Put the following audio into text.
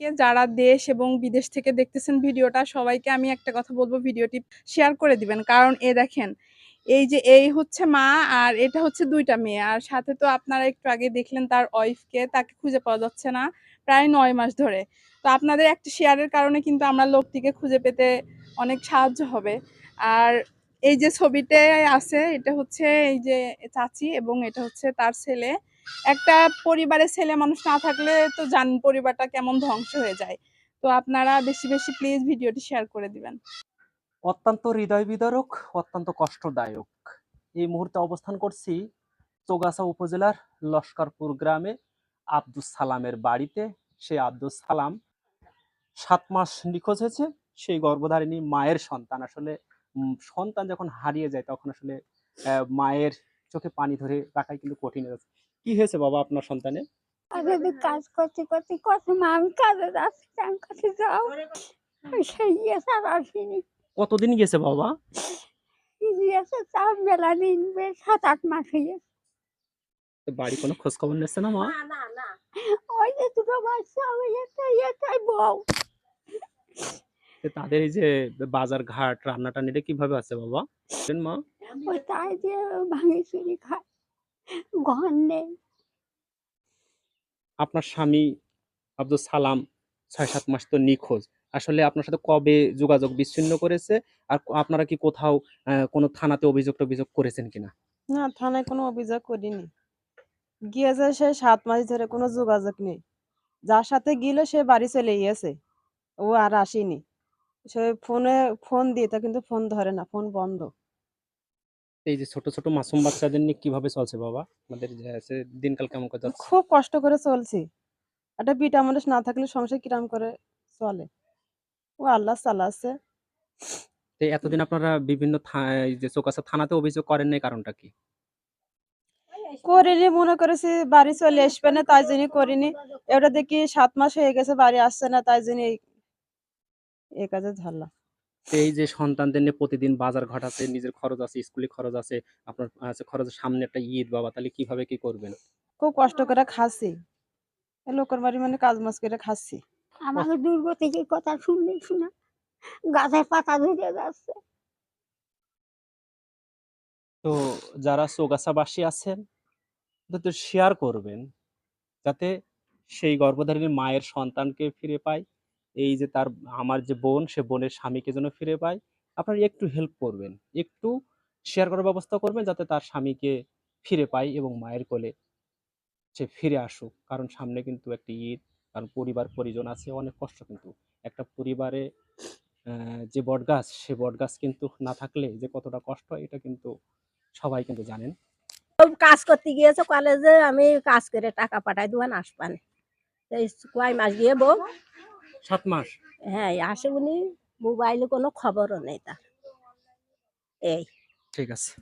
কে যারা দেশ এবং বিদেশ থেকে দেখতেছেন ভিডিওটা, সবাইকে আমি একটা কথা বলব, ভিডিওটি শেয়ার করে দিবেন। কারণ এ দেখেন, এই যে এই হচ্ছে মা আর এটা হচ্ছে দুইটা মেয়ে। আর সাথে তো আপনারা একটু আগে দেখলেন তার ওয়াইফকে তাকে খুঁজে পাওয়া যাচ্ছে না প্রায় নয় মাস ধরে। তো আপনাদের একটা শেয়ারের কারণে কিন্তু আমরা লোকটিকে খুঁজে পেতে অনেক সাহায্য হবে। আর এই যে ছবিতে আছে, এটা হচ্ছে এই যে চাচি এবং এটা হচ্ছে তার ছেলে। একটা পরিবারে ছেলে মানুষ না থাকলে তো জানেন পরিবারটা কেমন ধ্বংস হয়ে যায়। তো আপনারা বেশি বেশি প্লিজ ভিডিওটি শেয়ার করে দিবেন। অত্যন্ত হৃদয় বিদারক, অত্যন্ত কষ্টদায়ক। এই মুহূর্তে অবস্থান করছি চোগাছা উপজেলার লস্করপুর গ্রামে আব্দুস সালামের বাড়িতে। সে আব্দুস সালাম সাত মাস নিখোঁজ হয়েছে। সেই গর্ভধারিণী মায়ের সন্তান। আসলে সন্তান যখন হারিয়ে যায় তখন আসলে আহ, মায়ের চোখে পানি ধরে রাখাই কিন্তু কঠিন। হয়ে কি হয়েছে বাবা আপনার সন্তানের আমি কাজ করতে করতে কত মা আমি কাজে যাচ্ছি কাছে যাও। সেই আসিনি। কতদিন গেছে বাবা? গিয়েছে দিন বেশ সাত আট মাস বাড়ি কোনো খোঁজ খবর নিচ্ছে না মা? ওই যে দুটো বাচ্চা আমি এটাই বউ। তাদের এই যে বাজার ঘাট রান্নাটা নিলে কীভাবে আছে বাবা? মা। ওই তাই দিয়ে ভাঙি চুরি খায় ঘর নেই আপনার স্বামী আব্দুল সালাম ছয় সাত মাস তো নিখোঁজ। আসলে আপনার সাথে কবে যোগাযোগ বিচ্ছিন্ন করেছে? আর আপনারা কি কোথাও আহ, কোনো থানাতে অভিযোগ অভিযোগ করেছেন কিনা? না থানায় কোনো অভিযোগ করিনি। গিয়েছে সে সাত মাস ধরে কোনো যোগাযোগ নেই। যার সাথে গেল সে বাড়ি চলে গিয়েছে। ও আর আসেনি। সে ফোনে ফোন দিয়ে তা কিন্তু ফোন ধরে না ফোন বন্ধ। এই যে ছোট ছোট মাসুম বাচ্চাদের নিয়ে কীভাবে চলছে বাবা? আমাদের যে আছে দিনকাল কেমন করে যাচ্ছে? খুব কষ্ট করে চলছি। একটা বিটা মানুষ না থাকলে সংসার কিরাম করে চলে? ও আল্লাহ চালাচ্ছে। তো এতদিন আপনারা বিভিন্ন যে চৌকাছা থানাতে অভিযোগ করেন নাই কারণটা কি? করিনি মনে করেছি বাড়ি চলে আসবে না তাই জন্য করিনি। এবার দেখি সাত মাস হয়ে গেছে বাড়ি আসছে না তাই জন্য এই কাজে তো এই যে সন্তানদের নিয়ে প্রতিদিন বাজার ঘাট আছে নিজের খরচ আছে স্কুলে খরচ আছে আপনার আছে খরচের সামনে একটা ঈদ বাবা তাহলে কীভাবে কি করবেন? খুব কষ্ট করে খাচ্ছি। এ লোকের বাড়ি মানে কাজ মাছ করে খাচ্ছি। আমাকে দুর্গতির কথা শুনলি শোনা গাছের পাতা ধরে যাচ্ছে। তো যারা চৌগাছাবাসী আছেন তো শেয়ার করবেন যাতে সেই গর্ভধারিণী মায়ের সন্তানকে ফিরে পায়। এই যে তার, আমার যে বোন, সে বোনের স্বামীকে যেন ফিরে পায়। আপনারা একটু হেল্প করবেন। একটু শেয়ার করার ব্যবস্থা করবেন যাতে তার স্বামীকে ফিরে পায় এবং মায়ের কোলে সে ফিরে আসুক। কারণ সামনে কিন্তু একটি ঈদ, কারণ পরিবার, পরিজন আছে, অনেক কষ্ট কিন্তু। একটা পরিবারে যে বটগাছ, সে বটগাছ কিন্তু না থাকলে যে কতটা কষ্ট এটা কিন্তু সবাই কিন্তু জানেন। কাজ করতে গিয়েছে কলেজে আমি কাজ করে টাকা পাঠাই দেওয়ান আসবানে। এই কয় মাস গিয়ে বউ? সাত মাস? হ্যাঁ আসে উনি মোবাইলে কোনো খবরও নেই তার এই। ঠিক আছে।